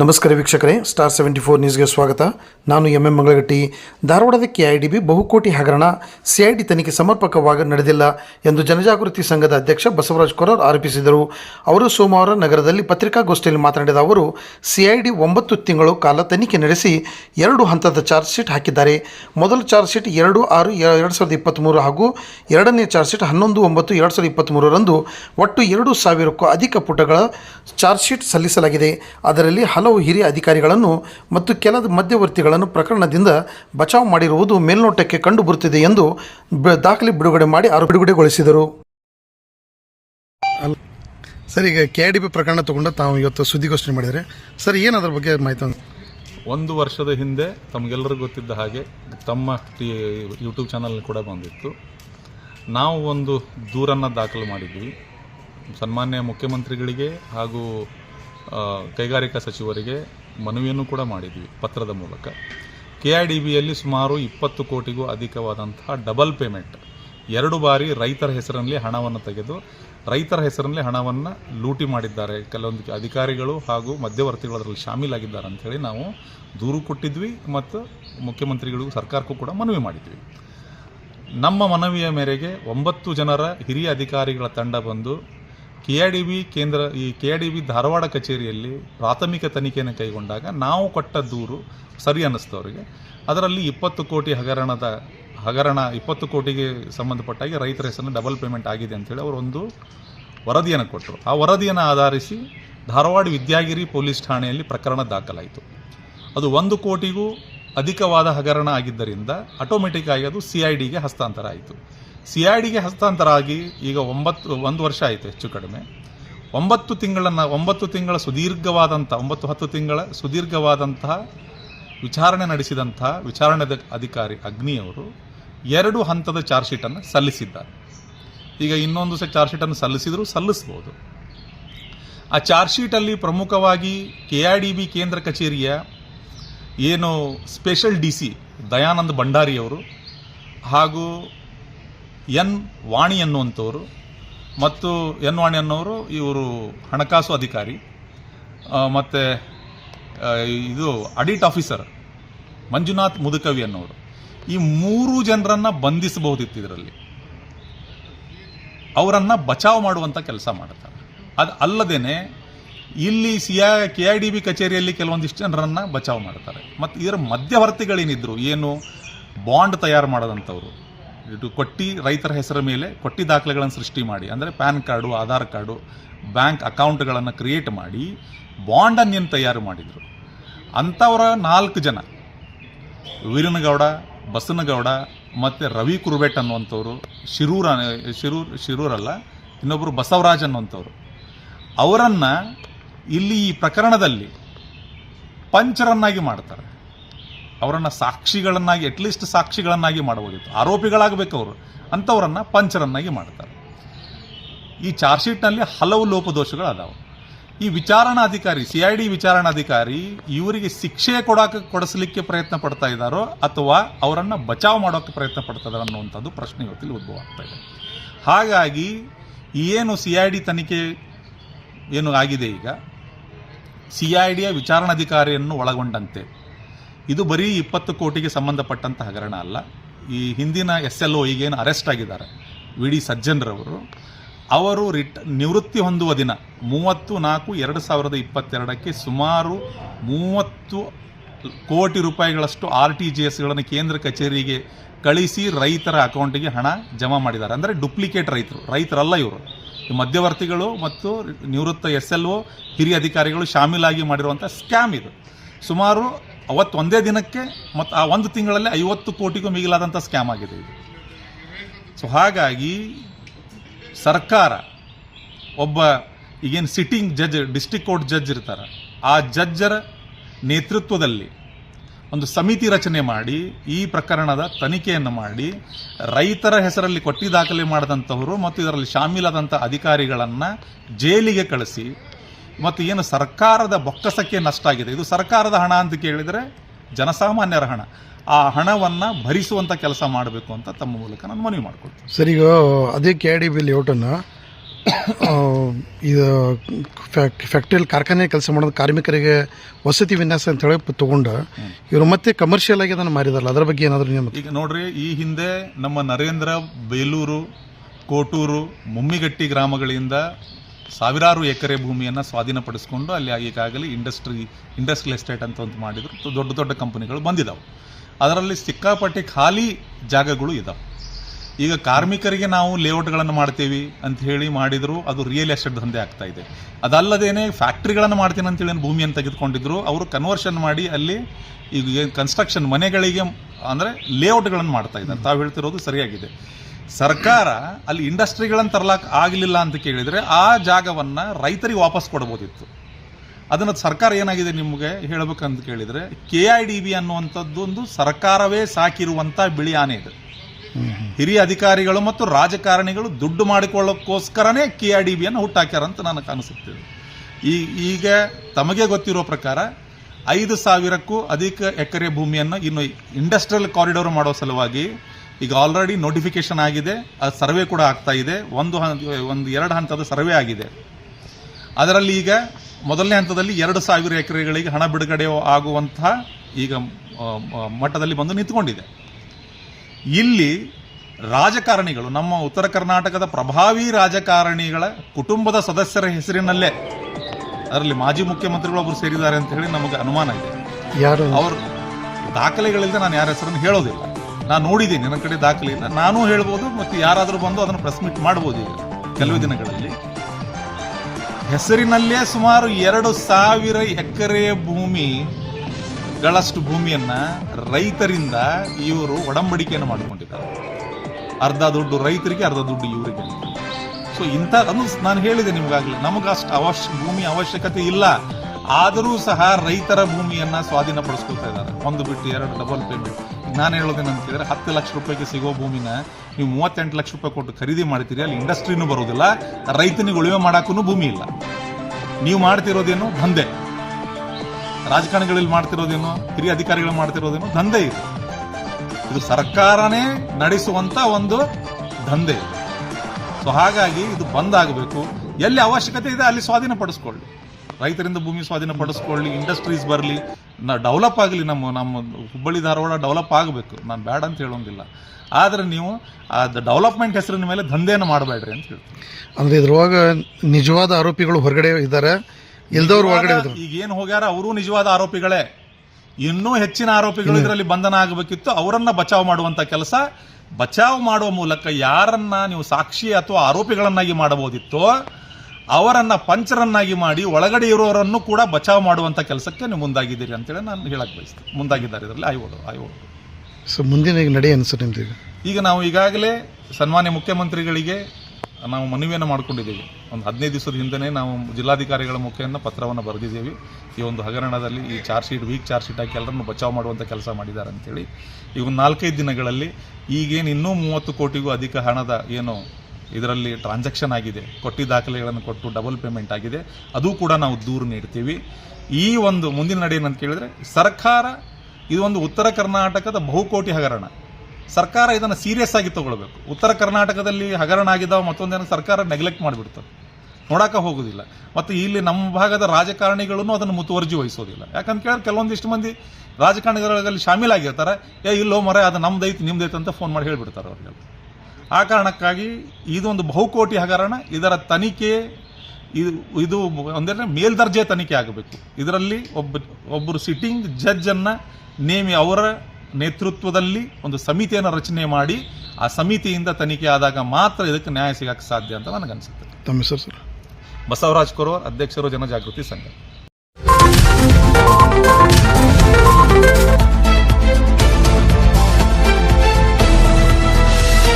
ನಮಸ್ಕಾರ ವೀಕ್ಷಕರೇ star seventy four ನ್ಯೂಸ್ಗೆ ಸ್ವಾಗತ. ನಾನು ಎಂ ಎಂ ಮಂಗಳಗಟ್ಟಿ. ಧಾರವಾಡದ ಕೆಐಡಿಬಿ ಬಹುಕೋಟಿ ಹಗರಣ ಸಿಐಡಿ ತನಿಖೆ ಸಮರ್ಪಕವಾಗಿ ನಡೆದಿಲ್ಲ ಎಂದು ಜನಜಾಗೃತಿ ಸಂಘದ ಅಧ್ಯಕ್ಷ ಬಸವರಾಜ್ ಕೊರರ್ ಆರೋಪಿಸಿದರು. ಅವರು ಸೋಮವಾರ ನಗರದಲ್ಲಿ ಪತ್ರಿಕಾಗೋಷ್ಠಿಯಲ್ಲಿ ಮಾತನಾಡಿದ ಅವರು ಸಿಐಡಿ ಒಂಬತ್ತು ತಿಂಗಳು ಕಾಲ ತನಿಖೆ ನಡೆಸಿ ಎರಡು ಹಂತದ ಚಾರ್ಜ್ ಶೀಟ್ ಹಾಕಿದ್ದಾರೆ. ಮೊದಲ ಚಾರ್ಜ್ ಶೀಟ್ ಎರಡು ಆರು ಎರಡು ಸಾವಿರದ ಇಪ್ಪತ್ತ್ಮೂರು ಹಾಗೂ ಎರಡನೇ ಚಾರ್ಜ್ ಶೀಟ್ ಹನ್ನೊಂದು ಒಂಬತ್ತು ಎರಡು ಸಾವಿರದ ಇಪ್ಪತ್ತ್ಮೂರರಂದು ಒಟ್ಟು ಎರಡು ಸಾವಿರಕ್ಕೂ ಅಧಿಕ ಪುಟಗಳ ಚಾರ್ಜ್ ಶೀಟ್ ಸಲ್ಲಿಸಲಾಗಿದೆ. ಅದರಲ್ಲಿ ಹಿರಿಯ ಅಧಿಕಾರಿಗಳನ್ನು ಮತ್ತು ಕೆಲ ಮಧ್ಯವರ್ತಿಗಳನ್ನು ಪ್ರಕರಣದಿಂದ ಬಚಾವ್ ಮಾಡಿರುವುದು ಮೇಲ್ನೋಟಕ್ಕೆ ಕಂಡುಬರುತ್ತಿದೆ ಎಂದು ದಾಖಲೆ ಬಿಡುಗಡೆ ಮಾಡಿ ಆರೋಪ ಬಿಡುಗಡೆಗೊಳಿಸಿದರು. ಸರ್ ಈಗ ಕೆ ಡಿ ಬಿ ಪ್ರಕರಣ ತಗೊಂಡು ತಾವು ಇವತ್ತು ಸುದ್ದಿಗೋಷ್ಠಿ ಮಾಡಿದರೆ. ಸರ್ ಏನು ಅದರ ಬಗ್ಗೆ ಮಾಹಿತಿ ಒಂದು ವರ್ಷದ ಹಿಂದೆ ತಮಗೆಲ್ಲರಿಗೂ ಗೊತ್ತಿದ್ದ ಹಾಗೆ ತಮ್ಮ ಟಿ ಯೂಟ್ಯೂಬ್ ಚಾನಲ್ ಕೂಡ ಬಂದಿತ್ತು. ನಾವು ಒಂದು ದೂರನ್ನು ದಾಖಲು ಮಾಡಿದ್ವಿ. ಸನ್ಮಾನ್ಯ ಮುಖ್ಯಮಂತ್ರಿಗಳಿಗೆ ಹಾಗೂ ಕೈಗಾರಿಕಾ ಸಚಿವರಿಗೆ ಮನವಿಯನ್ನು ಕೂಡ ಮಾಡಿದ್ವಿ ಪತ್ರದ ಮೂಲಕ. ಕೆ ಆರ್ ಡಿ ಬಿಯಲ್ಲಿ ಸುಮಾರು ಇಪ್ಪತ್ತು ಕೋಟಿಗೂ ಅಧಿಕವಾದಂತಹ ಡಬಲ್ ಪೇಮೆಂಟ್ ಎರಡು ಬಾರಿ ರೈತರ ಹೆಸರಿನಲ್ಲಿ ಹಣವನ್ನು ತೆಗೆದು ರೈತರ ಹೆಸರಿನಲ್ಲಿ ಹಣವನ್ನು ಲೂಟಿ ಮಾಡಿದ್ದಾರೆ. ಕೆಲವೊಂದು ಅಧಿಕಾರಿಗಳು ಹಾಗೂ ಮಧ್ಯವರ್ತಿಗಳು ಅದರಲ್ಲಿ ಶಾಮೀಲಾಗಿದ್ದಾರೆ ಅಂಥೇಳಿ ನಾವು ದೂರು ಕೊಟ್ಟಿದ್ವಿ ಮತ್ತು ಮುಖ್ಯಮಂತ್ರಿಗಳಿಗೂ ಸರ್ಕಾರಕ್ಕೂ ಕೂಡ ಮನವಿ ಮಾಡಿದ್ವಿ. ನಮ್ಮ ಮನವಿಯ ಮೇರೆಗೆ ಒಂಬತ್ತು ಜನರ ಹಿರಿಯ ಅಧಿಕಾರಿಗಳ ತಂಡ ಬಂದು ಕೆ ಐ ಡಿ ಬಿ ಕೇಂದ್ರ, ಈ K R D B Dharwad ಕಚೇರಿಯಲ್ಲಿ ಪ್ರಾಥಮಿಕ ತನಿಖೆಯನ್ನು ಕೈಗೊಂಡಾಗ ನಾವು ಕೊಟ್ಟ ದೂರು ಸರಿ ಅನ್ನಿಸ್ತು ಅವರಿಗೆ. ಅದರಲ್ಲಿ ಇಪ್ಪತ್ತು ಕೋಟಿ ಹಗರಣದ, ಹಗರಣ ಇಪ್ಪತ್ತು ಕೋಟಿಗೆ ಸಂಬಂಧಪಟ್ಟಾಗಿ ರೈತರ ಹೆಸರಿನ ಡಬಲ್ ಪೇಮೆಂಟ್ ಆಗಿದೆ ಅಂತೇಳಿ ಅವರು ಒಂದು ವರದಿಯನ್ನು ಕೊಟ್ಟರು. ಆ ವರದಿಯನ್ನು ಆಧರಿಸಿ ಧಾರವಾಡ ವಿದ್ಯಾಗಿರಿ ಪೊಲೀಸ್ ಠಾಣೆಯಲ್ಲಿ ಪ್ರಕರಣ ದಾಖಲಾಯಿತು. ಅದು ಒಂದು ಕೋಟಿಗೂ ಅಧಿಕವಾದ ಹಗರಣ ಆಗಿದ್ದರಿಂದ ಆಟೋಮೆಟಿಕ್ ಆಗಿ ಅದು ಸಿ ಐ ಡಿಗೆ ಹಸ್ತಾಂತರ ಆಯಿತು. ಸಿ ಡಿಗೆ ಹಸ್ತಾಂತರ ಆಗಿ ಈಗ ಒಂಬತ್ತು, ಒಂದು ವರ್ಷ ಆಯಿತು ಹೆಚ್ಚು ಕಡಿಮೆ. ಒಂಬತ್ತು ತಿಂಗಳನ್ನು, ಒಂಬತ್ತು ತಿಂಗಳ ಸುದೀರ್ಘವಾದಂಥ, ಒಂಬತ್ತು ಹತ್ತು ತಿಂಗಳ ಸುದೀರ್ಘವಾದಂತಹ ವಿಚಾರಣೆ ನಡೆಸಿದಂತಹ ವಿಚಾರಣೆ ಅಧಿಕಾರಿ ಅಗ್ನಿಯವರು ಎರಡು ಹಂತದ ಚಾರ್ಜ್ ಶೀಟನ್ನು ಸಲ್ಲಿಸಿದ್ದಾರೆ. ಈಗ ಇನ್ನೊಂದು ಸಹ ಚಾರ್ಜ್ ಶೀಟನ್ನು ಸಲ್ಲಿಸಿದರೂ ಸಲ್ಲಿಸ್ಬೋದು. ಆ ಚಾರ್ಜ್ ಶೀಟಲ್ಲಿ ಪ್ರಮುಖವಾಗಿ ಕೆ ಐ ಡಿ ಬಿ ಕೇಂದ್ರ ಕಚೇರಿಯ ಏನು ಸ್ಪೆಷಲ್ ಡಿ ಸಿ ದಯಾನಂದ್ ಭಂಡಾರಿಯವರು ಹಾಗೂ ಎನ್ ವಾಣಿ ಅನ್ನುವಂಥವರು ಮತ್ತು ಎನ್ ವಾಣಿ ಅನ್ನೋರು ಇವರು ಹಣಕಾಸು ಅಧಿಕಾರಿ ಮತ್ತು ಇದು ಅಡಿಟ್ ಆಫೀಸರ್ ಮಂಜುನಾಥ್ ಮುದುಕವಿ ಅನ್ನೋರು. ಈ ಮೂರು ಜನರನ್ನು ಬಂಧಿಸಬಹುದಿತ್ತು ಇದರಲ್ಲಿ ಅವರನ್ನು ಬಚಾವ್ ಮಾಡುವಂಥ ಕೆಲಸ ಮಾಡ್ತಾರೆ. ಅದು ಅಲ್ಲದೇನೆ ಇಲ್ಲಿ C K I D B ಕಚೇರಿಯಲ್ಲಿ ಕೆಲವೊಂದಿಷ್ಟು ಜನರನ್ನು ಬಚಾವ್ ಮಾಡ್ತಾರೆ. ಮತ್ತು ಇದರ ಮಧ್ಯವರ್ತಿಗಳೇನಿದ್ರು, ಏನು ಬಾಂಡ್ ತಯಾರು ಮಾಡೋದಂಥವ್ರು ಇದು ಕೊಟ್ಟಿ ರೈತರ ಹೆಸರ ಮೇಲೆ ಕೊಟ್ಟಿ ದಾಖಲೆಗಳನ್ನು ಸೃಷ್ಟಿ ಮಾಡಿ, ಅಂದರೆ pan card, Aadhaar card, bank ಅಕೌಂಟ್ಗಳನ್ನು create ಮಾಡಿ ಬಾಂಡನ್ನು ಏನು ತಯಾರು ಮಾಡಿದರು? ಅಂಥವರ ನಾಲ್ಕು ಜನ, ವೀರನಗೌಡ, ಬಸನಗೌಡ, ಮತ್ತು ರವಿ ಕುರುಬೆಟ್ ಅನ್ನುವಂಥವ್ರು, ಶಿರೂರ ಶಿರೂರ್, ಶಿರೂರಲ್ಲ ಇನ್ನೊಬ್ಬರು ಬಸವರಾಜ್ ಅನ್ನುವಂಥವ್ರು. ಅವರನ್ನು ಇಲ್ಲಿ ಈ ಪ್ರಕರಣದಲ್ಲಿ ಪಂಚರನ್ನಾಗಿ ಮಾಡ್ತಾರೆ. ಅವರನ್ನು ಸಾಕ್ಷಿಗಳನ್ನಾಗಿ ಅಟ್ಲೀಸ್ಟ್ ಸಾಕ್ಷಿಗಳನ್ನಾಗಿ ಮಾಡಬಹುದಿತ್ತು. ಆರೋಪಿಗಳಾಗಬೇಕು ಅವರು. ಅಂಥವರನ್ನು ಪಂಚರನ್ನಾಗಿ ಮಾಡ್ತಾರೆ. ಈ ಚಾರ್ಜ್ ಶೀಟ್ನಲ್ಲಿ ಹಲವು ಲೋಪದೋಷಗಳು ಅದಾವೆ ಈ ವಿಚಾರಣಾಧಿಕಾರಿ ಸಿ ಐ ಡಿ ವಿಚಾರಣಾಧಿಕಾರಿ ಇವರಿಗೆ ಶಿಕ್ಷೆ ಕೊಡಕ್ಕೆ ಕೊಡಿಸಲಿಕ್ಕೆ ಪ್ರಯತ್ನ ಪಡ್ತಾ ಇದ್ದಾರೋ ಅಥವಾ ಅವರನ್ನು ಬಚಾವ್ ಮಾಡೋಕ್ಕೆ ಪ್ರಯತ್ನ ಪಡ್ತಾ ಅನ್ನುವಂಥದ್ದು ಪ್ರಶ್ನೆ ಇವತ್ತಿಲ್ಲಿ ಉದ್ಭವ ಆಗ್ತಾ ಇದೆ. ಹಾಗಾಗಿ, ಏನು ಸಿ ಐ ಡಿ ತನಿಖೆ ಏನು ಆಗಿದೆ ಈಗ? ಸಿ ಐ ಡಿಯ ವಿಚಾರಣಾಧಿಕಾರಿಯನ್ನು ಒಳಗೊಂಡಂತೆ ಇದು ಬರೀ ಇಪ್ಪತ್ತು ಕೋಟಿಗೆ ಸಂಬಂಧಪಟ್ಟಂತ ಹಗರಣ ಅಲ್ಲ. ಈ ಹಿಂದಿನ ಎಸ್ ಎಲ್ ಒ ಈಗೇನು ಅರೆಸ್ಟ್ ಆಗಿದ್ದಾರೆ, ವಿ ಡಿ ಸಜ್ಜನ್ರವರು. ಅವರು ರಿಟ್, ನಿವೃತ್ತಿ ಹೊಂದುವ ದಿನ ಮೂವತ್ತು ನಾಲ್ಕು ಎರಡು ಸಾವಿರದ ಇಪ್ಪತ್ತೆರಡಕ್ಕೆ ಸುಮಾರು ಮೂವತ್ತು ಕೋಟಿ ರೂಪಾಯಿಗಳಷ್ಟು ಆರ್ ಟಿ ಜಿ ಎಸ್ಗಳನ್ನು ಕೇಂದ್ರ ಕಚೇರಿಗೆ ಕಳಿಸಿ ರೈತರ ಅಕೌಂಟಿಗೆ ಹಣ ಜಮಾ ಮಾಡಿದ್ದಾರೆ. ಅಂದರೆ ಡುಪ್ಲಿಕೇಟ್ ರೈತರು, ರೈತರಲ್ಲ ಇವರು. ಮಧ್ಯವರ್ತಿಗಳು ಮತ್ತು ನಿವೃತ್ತ ಎಸ್ ಎಲ್ ಒ, ಹಿರಿಯ ಅಧಿಕಾರಿಗಳು ಶಾಮೀಲಾಗಿ ಮಾಡಿರುವಂಥ ಸ್ಕ್ಯಾಮ್ ಇದು. ಸುಮಾರು ಅವತ್ತು ಒಂದೇ ದಿನಕ್ಕೆ ಮತ್ತು ಆ ಒಂದು ತಿಂಗಳಲ್ಲಿ ಐವತ್ತು ಕೋಟಿಗೂ ಮಿಗಿಲಾದಂಥ ಸ್ಕ್ಯಾಮ್ ಆಗಿದೆ ಇದು. ಸೊ ಹಾಗಾಗಿ ಸರ್ಕಾರ ಒಬ್ಬ ಈಗೇನು sitting judge district court judge ಇರ್ತಾರೆ, ಆ ಜಡ್ಜರ ನೇತೃತ್ವದಲ್ಲಿ ಒಂದು ಸಮಿತಿ ರಚನೆ ಮಾಡಿ, ಈ ಪ್ರಕರಣದ ತನಿಖೆಯನ್ನು ಮಾಡಿ, ರೈತರ ಹೆಸರಲ್ಲಿ ಕೊಟ್ಟಿ ದಾಖಲೆ ಮಾಡಿದಂಥವರು ಮತ್ತು ಇದರಲ್ಲಿ ಶಾಮೀಲಾದಂಥ ಅಧಿಕಾರಿಗಳನ್ನು ಜೈಲಿಗೆ ಕಳಿಸಿ ಮತ್ತು ಏನು ಸರ್ಕಾರದ ಬೊಕ್ಕಸಕ್ಕೆ ನಷ್ಟ ಆಗಿದೆ. ಇದು ಸರ್ಕಾರದ ಹಣ ಅಂತ ಕೇಳಿದರೆ ಜನಸಾಮಾನ್ಯರ ಹಣ. ಆ ಹಣವನ್ನು ಭರಿಸುವಂಥ ಕೆಲಸ ಮಾಡಬೇಕು ಅಂತ ತಮ್ಮ ಮೂಲಕ ನಾನು ಮನವಿ ಮಾಡ್ಕೊಳ್ತೀನಿ. ಸರಿ ಈಗ ಅದೇ ಕೆ ಡಿ ಬಿಲ್ ಯೋಟನ್ನು ಇದು ಫ್ಯಾಕ್- ಫ್ಯಾಕ್ಟ್ರಿಯಲ್ಲಿ ಕಾರ್ಖಾನೆ ಕೆಲಸ ಮಾಡೋದು ಕಾರ್ಮಿಕರಿಗೆ ವಸತಿ ವಿನ್ಯಾಸ ಅಂತ ಹೇಳಿ ತೊಗೊಂಡು ಇವರು ಮತ್ತೆ ಕಮರ್ಷಿಯಲ್ ಆಗಿ ಅದನ್ನು ಮಾರಿದಾರಲ್ಲ ಅದರ ಬಗ್ಗೆ ಏನಾದರೂ ನಿಮ್ಮ ಈಗ ನೋಡ್ರಿ ಈ ಹಿಂದೆ ನಮ್ಮ ನರೇಂದ್ರ ಬೇಲೂರು ಕೋಟೂರು ಮುಮ್ಮಿಗಟ್ಟಿ ಗ್ರಾಮಗಳಿಂದ ಸಾವಿರಾರು ಎಕರೆ ಭೂಮಿಯನ್ನು ಸ್ವಾಧೀನಪಡಿಸ್ಕೊಂಡು ಅಲ್ಲಿ ಈಗಾಗಲೇ ಇಂಡಸ್ಟ್ರಿ, ಇಂಡಸ್ಟ್ರಿಯಲ್ ಎಸ್ಟೇಟ್ ಅಂತ ಒಂದು ಮಾಡಿದ್ರು. ದೊಡ್ಡ ದೊಡ್ಡ ಕಂಪನಿಗಳು ಬಂದಿದ್ದಾವೆ ಅದರಲ್ಲಿ ಸಿಕ್ಕಾಪಟ್ಟೆ ಖಾಲಿ ಜಾಗಗಳು ಇದ್ದಾವೆ ಈಗ ಕಾರ್ಮಿಕರಿಗೆ ನಾವು ಲೇಔಟ್ಗಳನ್ನು ಮಾಡ್ತೀವಿ ಅಂತ ಹೇಳಿ ಮಾಡಿದ್ರು, ಅದು ರಿಯಲ್ ಎಸ್ಟೇಟ್ ದಂಧೆ ಆಗ್ತಾ ಇದೆ. ಅದಲ್ಲದೇನೆ ಫ್ಯಾಕ್ಟ್ರಿಗಳನ್ನು ಮಾಡ್ತೀನಿ ಅಂತೇಳಿ ಭೂಮಿಯನ್ನು ತೆಗೆದುಕೊಂಡಿದ್ರು, ಅವರು ಕನ್ವರ್ಷನ್ ಮಾಡಿ ಅಲ್ಲಿ ಈಗ ಕನ್ಸ್ಟ್ರಕ್ಷನ್ ಮನೆಗಳಿಗೆ ಅಂದರೆ ಲೇಔಟ್ಗಳನ್ನು ಮಾಡ್ತಾ ಇದ್ದಾರೆ. ತಾವು ಹೇಳ್ತಿರೋದು ಸರಿಯಾಗಿದೆ. ಸರ್ಕಾರ ಅಲ್ಲಿ ಇಂಡಸ್ಟ್ರಿಗಳನ್ನು ತರಲಾಕ್ ಆಗಲಿಲ್ಲ ಅಂತ ಕೇಳಿದರೆ ಆ ಜಾಗವನ್ನು ರೈತರಿಗೆ ವಾಪಸ್ ಕೊಡ್ಬೋದಿತ್ತು. ಅದನ್ನು ಸರ್ಕಾರ ಏನಾಗಿದೆ ನಿಮಗೆ ಹೇಳಬೇಕಂತ ಕೇಳಿದರೆ ಕೆ ಐ ಡಿ ಬಿ ಅನ್ನುವಂಥದ್ದು ಒಂದು ಸರ್ಕಾರವೇ ಸಾಕಿರುವಂಥ ಬಿಳಿ ಆನೆ ಇದು. ಹಿರಿಯ ಅಧಿಕಾರಿಗಳು ಮತ್ತು ರಾಜಕಾರಣಿಗಳು ದುಡ್ಡು ಮಾಡಿಕೊಳ್ಳೋಕ್ಕೋಸ್ಕರನೇ ಕೆ ಐ ಡಿ ಬಿಯನ್ನು ಹುಟ್ಟಾಕ್ಯಾರ ಅಂತ ನನಗೆ ಅನಿಸುತ್ತದೆ ಈ, ಈಗ ತಮಗೆ ಗೊತ್ತಿರೋ ಪ್ರಕಾರ ಐದು ಸಾವಿರಕ್ಕೂ ಅಧಿಕ ಎಕರೆ ಭೂಮಿಯನ್ನು ಇನ್ನು ಇಂಡಸ್ಟ್ರಿಯಲ್ ಕಾರಿಡಾರ್ ಮಾಡೋ ಸಲುವಾಗಿ ಈಗ ಆಲ್ರೆಡಿ ನೋಟಿಫಿಕೇಶನ್ ಆಗಿದೆ ಅದು ಸರ್ವೆ ಕೂಡ ಆಗ್ತಾ ಇದೆ. ಒಂದು ಒಂದು ಎರಡು ಹಂತದ ಸರ್ವೆ ಆಗಿದೆ. ಅದರಲ್ಲಿ ಈಗ ಮೊದಲನೇ ಹಂತದಲ್ಲಿ ಎರಡು ಸಾವಿರ ಎಕರೆಗಳಿಗೆ ಹಣ ಬಿಡುಗಡೆ ಆಗುವಂತಹ ಈಗ ಮಟ್ಟದಲ್ಲಿ ಬಂದು ನಿಂತ್ಕೊಂಡಿದೆ. ಇಲ್ಲಿ ರಾಜಕಾರಣಿಗಳು ನಮ್ಮ ಉತ್ತರ ಕರ್ನಾಟಕದ ಪ್ರಭಾವಿ ರಾಜಕಾರಣಿಗಳ ಕುಟುಂಬದ ಸದಸ್ಯರ ಹೆಸರಿನಲ್ಲೇ ಅದರಲ್ಲಿ ಮಾಜಿ ಮುಖ್ಯಮಂತ್ರಿಗಳು ಒಬ್ಬರು ಸೇರಿದ್ದಾರೆ ಅಂತ ಹೇಳಿ ನಮಗೆ ಅನುಮಾನ ಇದೆ. ಯಾರು? ಅವರು ದಾಖಲೆಗಳಿಂದ ನಾನು ಯಾರ ಹೆಸರನ್ನು ಹೇಳೋದಿಲ್ಲ. ನಾನು ನೋಡಿದ್ದೀನಿ ನನ್ನ ಕಡೆ ದಾಖಲೆ. ಇಲ್ಲ ನಾನು ಹೇಳ್ಬೋದು ಮತ್ತು ಯಾರಾದರೂ ಬಂದು ಅದನ್ನು ಪ್ರೆಸ್ ಮೀಟ್ ಮಾಡ್ಬೋದು ಈಗ ಕೆಲವು ದಿನಗಳಲ್ಲಿ. ಹೆಸರಿನಲ್ಲೇ ಸುಮಾರು ಎರಡು ಸಾವಿರ ಎಕರೆ ಭೂಮಿಗಳಷ್ಟು ಭೂಮಿಯನ್ನು ರೈತರಿಂದ ಇವರು ಒಡಂಬಡಿಕೆಯನ್ನು ಮಾಡಿಕೊಂಡಿದ್ದಾರೆ. ಅರ್ಧ ದುಡ್ಡು ರೈತರಿಗೆ, ಅರ್ಧ ದುಡ್ಡು ಇವರಿಗೆ. ಸೊ ಇಂಥ ಅದು ನಾನು ಹೇಳಿದೆ ನಿಮಗಾಗಲಿ, ನಮಗೆ ಅಷ್ಟು ಅವಶ್ಯ, ಭೂಮಿ ಅವಶ್ಯಕತೆ ಇಲ್ಲ. ಆದರೂ ಸಹ ರೈತರ ಭೂಮಿಯನ್ನು ಸ್ವಾಧೀನಪಡಿಸ್ಕೊಳ್ತಾ ಇದ್ದಾರೆ. ಒಂದು ಬಿಟ್ಟು ಎರಡು ಡಬಲ್ ಪೇಮೆಂಟ್ ನಾನು ಹೇಳೋದೇನಂತ ಕೇಳಿದ್ರೆ ಹತ್ತು ಲಕ್ಷ ರೂಪಾಯಿಗೆ ಸಿಗೋ ಭೂಮಿನ ನೀವು ಮೂವತ್ತೆಂಟು ಲಕ್ಷ ರೂಪಾಯಿ ಕೊಟ್ಟು ಖರೀದಿ ಮಾಡ್ತೀರಿ, ಅಲ್ಲಿ ಇಂಡಸ್ಟ್ರಿನೂ ಬರೋದಿಲ್ಲ, ರೈತನಿಗೆ ಉಳಿವೆ ಮಾಡೋಕ್ಕೂ ಭೂಮಿ ಇಲ್ಲ. ನೀವು ಮಾಡ್ತಿರೋದೇನು? ದಂಧೆ. ರಾಜಕಾರಣಿಗಳಲ್ಲಿ ಮಾಡ್ತಿರೋದೇನು? ಹಿರಿಯ ಅಧಿಕಾರಿಗಳು ಮಾಡ್ತಿರೋದೇನು? ದಂಧೆ ಇದು. ಇದು ಸರ್ಕಾರನೇ ನಡೆಸುವಂತ ಒಂದು ದಂಧೆ. ಸೊ ಹಾಗಾಗಿ ಇದು ಬಂದ್ ಆಗಬೇಕು ಎಲ್ಲಿ ಅವಶ್ಯಕತೆ ಇದೆ, ಅಲ್ಲಿ ಸ್ವಾಧೀನಪಡಿಸ್ಕೊಳ್ಳಿ. ರೈತರಿಂದ ಭೂಮಿ ಸ್ವಾಧೀನ ಪಡಿಸ್ಕೊಳ್ಳಿ ಇಂಡಸ್ಟ್ರೀಸ್ ಬರಲಿ ನಾ ಡೆವಲಪ್ ಆಗಲಿ ನಮ್ಮ ನಮ್ಮ ಹುಬ್ಬಳ್ಳಿ ಧಾರವಾಡ ಡೆವಲಪ್ ಆಗಬೇಕು. ನಾನು ಬೇಡ ಅಂತ ಹೇಳೋಂಗಿಲ್ಲ. ಆದರೆ ನೀವು ಅದು ಡೆವಲಪ್ಮೆಂಟ್ ಹೆಸರಿನ ಮೇಲೆ ದಂಧೆಯನ್ನು ಮಾಡಬೇಡ್ರಿ ಅಂತ ಹೇಳ್ತೀನಿ. ಅಂದರೆ ಇದ್ರೊಳಗ ನಿಜವಾದ ಆರೋಪಿಗಳು ಹೊರಗಡೆ ಇದ್ದಾರೆ ಇಲ್ದವ್ರು ಹೊರಗಡೆ ಈಗ ಏನು ಹೋಗ್ಯಾರ ಅವರು ನಿಜವಾದ ಆರೋಪಿಗಳೇ. ಇನ್ನೂ ಹೆಚ್ಚಿನ ಆರೋಪಿಗಳು ಇದರಲ್ಲಿ ಬಂಧನ ಆಗಬೇಕಿತ್ತು. ಅವರನ್ನ ಬಚಾವ್ ಮಾಡುವಂತ ಕೆಲಸ ಬಚಾವ್ ಮಾಡುವ ಮೂಲಕ ಯಾರನ್ನ ನೀವು ಸಾಕ್ಷಿ ಅಥವಾ ಆರೋಪಿಗಳನ್ನಾಗಿ ಮಾಡಬಹುದಿತ್ತೋ ಅವರನ್ನ ಪಂಚರನ್ನಾಗಿ ಮಾಡಿ ಒಳಗಡೆ ಇರೋರನ್ನು ಕೂಡ ಬಚಾವ್ ಮಾಡುವಂತ ಕೆಲಸಕ್ಕೆ ನೀವು ಮುಂದಾಗಿದ್ದೀರಿ ಅಂತೇಳಿ ನಾನು ಹೇಳಕ್ ಬಯಸ್ತೀನಿ. ಮುಂದಾಗಿದ್ದಾರೆ ಇದರಲ್ಲಿ ಆಯ್ಬೋದು ಆಯ್ಬೋದು ಸೊ ಮುಂದಿನ ಈಗ ನಡೆ ನಿಮ್ದು ಈಗ? ಈಗ ನಾವು ಈಗಾಗಲೇ ಸನ್ಮಾನ್ಯ ಮುಖ್ಯಮಂತ್ರಿಗಳಿಗೆ ನಾವು ಮನವಿಯನ್ನು ಮಾಡ್ಕೊಂಡಿದ್ದೀವಿ. ಒಂದು ಹದಿನೈದು ದಿವಸದ ಹಿಂದೆನೇ ನಾವು ಜಿಲ್ಲಾಧಿಕಾರಿಗಳ ಮುಖೇನ ಪತ್ರವನ್ನು ಬರೆದಿದ್ದೀವಿ. ಈ ಒಂದು ಹಗರಣದಲ್ಲಿ ಈ charge sheet weak charge sheet ಹಾಕಿ ಎಲ್ಲರನ್ನು ಬಚಾವ್ ಮಾಡುವಂಥ ಕೆಲಸ ಮಾಡಿದ್ದಾರೆ ಅಂತೇಳಿ ಈಗ ಒಂದು ನಾಲ್ಕೈದು ದಿನಗಳಲ್ಲಿ ಈಗೇನು ಇನ್ನೂ ಮೂವತ್ತು ಕೋಟಿಗೂ ಅಧಿಕ ಹಣದ ಏನು ಇದರಲ್ಲಿ ಟ್ರಾನ್ಸಾಕ್ಷನ್ ಆಗಿದೆ. ಕೊಟ್ಟಿದ್ದ ದಾಖಲೆಗಳನ್ನು ಕೊಟ್ಟು ಡಬಲ್ ಪೇಮೆಂಟ್ ಆಗಿದೆ. ಅದು ಕೂಡ ನಾವು ದೂರು ನೀಡ್ತೀವಿ. ಈ ಒಂದು ಮುಂದಿನ ನಡೆ ಏನಂತ ಕೇಳಿದ್ರೆ, ಸರ್ಕಾರ ಇದು ಒಂದು ಉತ್ತರ ಕರ್ನಾಟಕದ ಬಹುಕೋಟಿ ಹಗರಣ. ಸರ್ಕಾರ ಇದನ್ನು ಸೀರಿಯಸ್ ಆಗಿ ತಗೊಳ್ಬೇಕು. ಉತ್ತರ ಕರ್ನಾಟಕದಲ್ಲಿ ಹಗರಣ ಆಗಿದ್ದಾವ ಮತ್ತೊಂದೇನು ಸರ್ಕಾರ ನೆಗ್ಲೆಕ್ಟ್ ಮಾಡಿಬಿಡ್ತದೆ ನೋಡಕ್ಕೆ ಹೋಗೋದಿಲ್ಲ. ಮತ್ತು ಇಲ್ಲಿ ನಮ್ಮ ಭಾಗದ ರಾಜಕಾರಣಿಗಳನ್ನು ಅದನ್ನು ಮುತುವರ್ಜಿ ವಹಿಸೋದಿಲ್ಲ. ಯಾಕಂತ ಕೇಳಿದ್ರೆ ಕೆಲವೊಂದಿಷ್ಟು ಮಂದಿ ರಾಜಕಾರಣಿಗಳಲ್ಲಿ ಶಾಮೀಲಾಗಿರ್ತಾರೆ ಏ, ಇಲ್ಲೋ ಮರ, ಅದು ನಮ್ದೈತಿ, ನಿಮ್ದೈತೆ ಅಂತ ಫೋನ್ ಮಾಡಿ ಹೇಳಿಬಿಡ್ತಾರೆ ಅವ್ರಿಗೆ ಆ ಕಾರಣಕ್ಕಾಗಿ ಇದೊಂದು ಬಹುಕೋಟಿ ಹಗರಣ ಇದರ ತನಿಖೆ ಇದು ಇದು ಅಂದರೆ ಮೇಲ್ದರ್ಜೆ ತನಿಖೆ ಆಗಬೇಕು. ಇದರಲ್ಲಿ ಒಬ್ಬ ಒಬ್ಬರು ಸಿಟ್ಟಿಂಗ್ ಜಡ್ಜ್ ಅನ್ನ ನೇಮಿ ಅವರ ನೇತೃತ್ವದಲ್ಲಿ ಒಂದು ಸಮಿತಿಯನ್ನು ರಚನೆ ಮಾಡಿ ಆ ಸಮಿತಿಯಿಂದ ತನಿಖೆ ಆದಾಗ ಮಾತ್ರ ಇದಕ್ಕೆ ನ್ಯಾಯ ಸಿಗಕ್ಕೆ ಸಾಧ್ಯ ಅಂತ ನನಗನ್ಸುತ್ತೆ. ತಮ್ಮ ಹೆಸರು ಸರ್? ಬಸವರಾಜ್ ಕೊರೋರ್ ಅಧ್ಯಕ್ಷರು ಜನಜಾಗೃತಿ ಸಂಘ.